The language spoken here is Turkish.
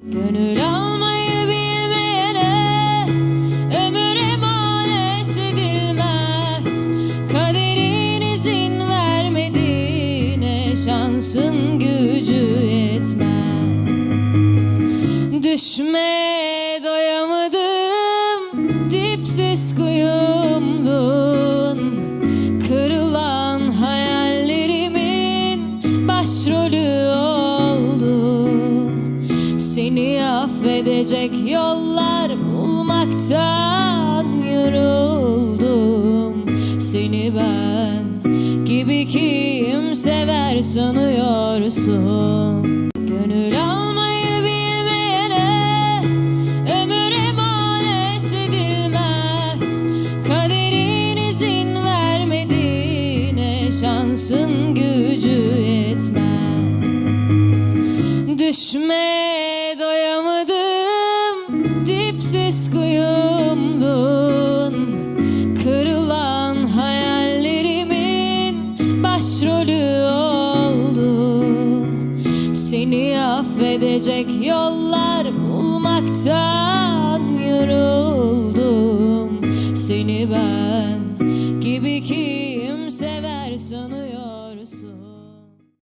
Gönül almayı bilmeyene ömür emanet edilmez. Kaderin izin vermediğine şansın gücü yetmez. Düşmeye doyamadım dipsiz kuyumdun Seni affedecek yollar bulmaktan yoruldum Seni ben gibi kim sever sanıyorsun Gönül almayı bilmeyene ömür emanet edilmez. Kaderin izin vermediğine şansın gücü. Düşme doyamadım. Dipsiz kuyumdun. Kırılan hayallerimin başrolü oldun. Seni affedecek yollar bulmaktan yoruldum. Seni ben gibi kimse ver sanıyorsun.